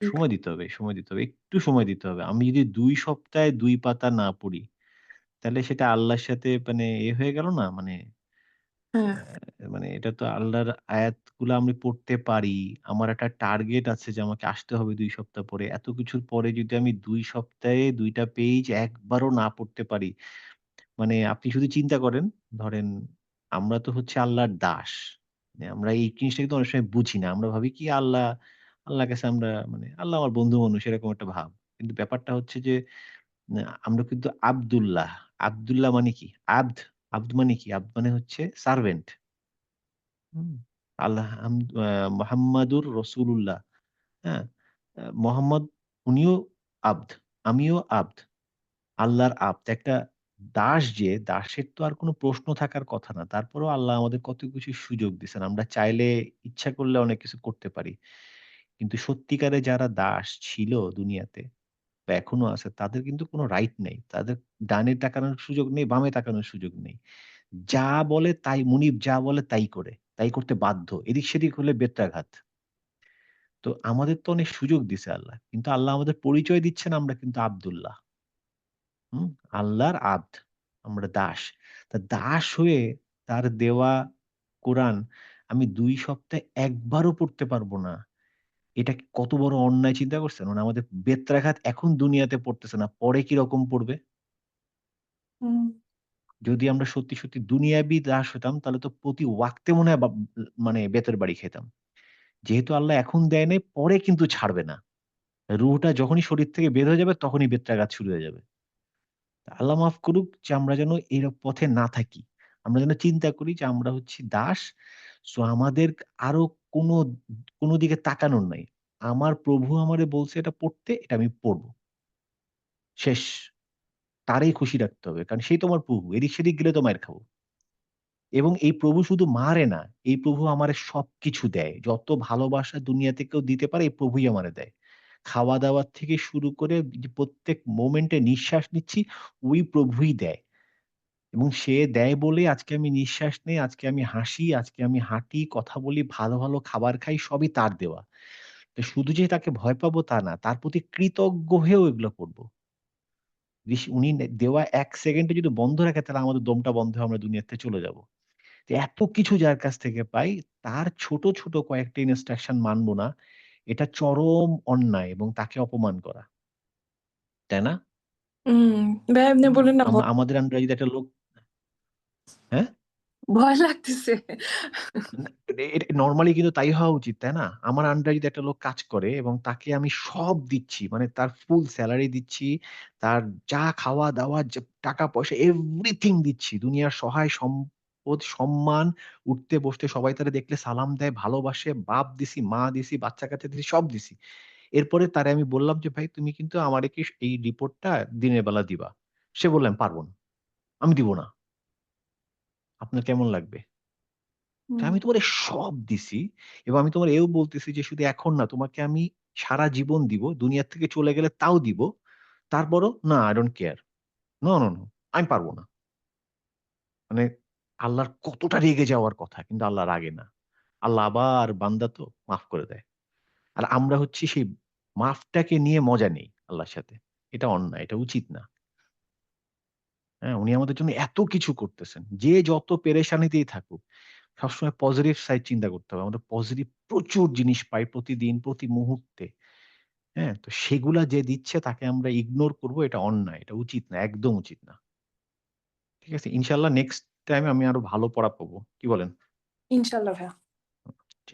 হুম। সময় দিতে হবে, সময় দিতে হবে। একটু সময় দিতে হবে। আমি যদি ২ সপ্তাহে ২ পাতা না পড়ি, তাহলে সেটা আল্লাহর সাথে মানে এ হয়ে গেল না? মানে হ্যাঁ। অ্যা মানে এটা তো আল্লাহর আয়াতগুলা আমি পড়তে পারি। আমার একটা টার্গেট আছে যে আমাকে আসতে হবে ২ সপ্তাহ পরে। এত কিছুর পরে যদি আমি ২ সপ্তাহে ২ টা পেজ একবারও না পড়তে পারি, মানে আপনি শুধু চিন্তা করেন, ধরেন আমরা তো হচ্ছে আল্লাহর দাস। মানে আমরা এই জিনিসটা কিন্তু অনেক সময় বুঝি না। আমরা ভাবি কি আল্লাহ, আল্লাহর কাছে আমরা মানে আল্লাহ আমার বন্ধু মানুষ এরকম একটা ভাব। কিন্তু ব্যাপারটা হচ্ছে যে আমরা কিন্তু আব্দুল্লাহ। আব্দুল্লাহ মানে কি? আব্দ, আব্দ মানে কি? আব্দ মানে হচ্ছে সার্ভেন্ট। আল্লাহ মোহাম্মদুর রসুলুল্লাহ। হ্যাঁ? মোহাম্মদ উনিও আব্দ, আমিও আব্দ। আল্লাহর আব্দ। একটা দাস যে দাসের তো আর কোনো প্রশ্ন থাকার কথা না। তারপরেও আল্লাহ আমাদের কত কিছু সুযোগ দিছেন। আমরা চাইলে ইচ্ছা করলে অনেক কিছু করতে পারি। কিন্তু সত্যিকারে যারা দাস ছিল দুনিয়াতে বা এখনও আছে তাদের কিন্তু কোনো রাইট নেই। তাদের ডানে তাকানোর সুযোগ নেই, বামে তাকানোর সুযোগ নেই। যা বলে তাই মুনিব যা বলে তাই করে। তাই করতে বাধ্য। এদিক-সেদিক হলে বেত্রাঘাত। তো আমাদের তো অনেক সুযোগ দিছে আল্লাহ। কিন্তু আল্লাহ আমাদের পরিচয় দিচ্ছেন আমরা কিন্তু আব্দুল্লাহ। হম আল্লাহর আব্দ। আমরা দাস। তা দাস হয়ে তার দেওয়া কোরআন আমি দুই সপ্তাহে একবারও পড়তে পারব না। এটা কত বড় অন্যায় চিন্তা করছেন? মানে আমাদের বেত্রাঘাত এখন দুনিয়াতে পড়তেছে না। পরে কীরকম পড়বে? হুম। যদি আমরা সত্যি, সত্যি দুনিয়াবি দাস হইতাম তাহলে তো প্রতি ওয়াক্তে মনে হয় মানে বেতের বাড়ি খেতাম। যেহেতু আল্লাহ এখন দেয় নাই, পরে কিন্তু ছাড়বে না। রুহটা যখনই শরীর থেকে বের হয়ে যাবে তখনই বেত্রাঘাত শুরু হয়ে যাবে। আল্লাহ মাফ করুক যে আমরা যেন এর পথে না থাকি। আমরা যেন চিন্তা করি যে আমরা হচ্ছি দাস। সো আমাদের আরও কোন, কোন দিকে তাকানোর নাই। আমার প্রভু আমারে বলছে এটা পড়তে, এটা আমি পড়ব। শেষ। তারই খুশি রাখতে হবে। কারণ সেই তোমার প্রভু। এদিক-সেদিক গেলে তো মাইর খাব। এবং এই প্রভু শুধু মারে না, এই প্রভু আমারে সবকিছু দেয়। যত ভালোবাসা দুনিয়াতে কেউ দিতে পারে এই প্রভুই আমারে দেয়। খাওয়া-দাওয়া থেকে শুরু করে প্রত্যেক মোমেন্টে নিঃশ্বাস নিচ্ছি ওই প্রভুই দেয়। এবং সে দেয় বলে আজকে আমি নিঃশ্বাস নেই, আজকে আমি হাসি, আজকে আমি হাঁটি, কথা বলি, ভালো, ভালো খাবার খাই সবই তার দেওয়া। তো শুধু যে তাকে ভয় পাবো তা না। তার প্রতি কৃতজ্ঞ হয়েও এগুলো করব। উনি দেওয়া ১ সেকেন্ডে যদি বন্ধ রাখে তাহলে আমাদের দমটা বন্ধ হয়ে আমরা দুনিয়া থেকে চলে যাব। এত কিছু যার কাছ থেকে পাই, তার ছোট, ছোট কয়েকটা ইনস্ট্রাকশন মানব না। এটা চরম অন্যায় এবং তাকে অপমান করা। তাই না? ভাই আপনি না আমাদের আন্ডারে যদি একটা লোক হ্যাঁ? ভয় লাগতেছে। না এ এটা নরমালি কিন্তু তাই হওয়া উচিত, তাই না? আমার আন্ডারে যদি একটা লোক কাজ করে এবং তাকে আমি সব দিচ্ছি, মানে তার ফুল সেলারি দিচ্ছি, তার যা খাওয়া-দাওয়া, যা টাকা-পয়সা এভরিথিং দিচ্ছি। দুনিয়ার সহায় সম্পদ, সম্মান, উঠতে বসতে সবাই তারে দেখলে সালাম দেয়, ভালোবাসে। বাপ দিছি, মা দিছি, বাচ্চা-কাচ্চা দিছি, সব দিছি। এরপরে তারে আমি বললাম যে, "ভাই তুমি কিন্তু আমারে কি এই রিপোর্টটা দিনের বেলা দিবা।" সে বলল, "আমি পারব না। আমি দিব না।" আপনার কেমন লাগবে? আমি তোমারে সব দিছি এবং আমি তোমারে এও বলতেছি যে শুধু এখন না তোমাকে আমি সারা জীবন দিব। দুনিয়া থেকে চলে গেলে তাও দিব। তারপরও না I don't care. No, no, no আমি পারব না। মানে আল্লাহর কতটা রেগে যাওয়ার কথা কিন্তু আল্লাহ রাগে না। আল্লাহ আবার বান্দা তো মাফ করে দেয়। আর আমরা হচ্ছি সেই মাফটাকে নিয়ে মজা নেই আল্লাহর সাথে। এটা অন্যায়, এটা উচিত না। হ্যাঁ, উনি আমাদের জন্য এত কিছু করতেছেন। যে যত পেরেশানিতেই থাকুক, সবসময় পজিটিভ সাইড চিন্তা করতে হবে। আমাদের পজিটিভ প্রচুর জিনিস পাই প্রতিদিন, প্রতি মুহূর্তে। হ্যাঁ? তো সেগুলা যে দিচ্ছে তাকে আমরা ইগনোর করব এটা অন্যায়। এটা উচিত না, একদম উচিত না। ঠিক আছে? ইনশাল্লাহ নেক্সট টাইম আমি আরও ভালো পড়া পাবো। কি বলেন? ইনশাআল্লাহ ভাইয়া।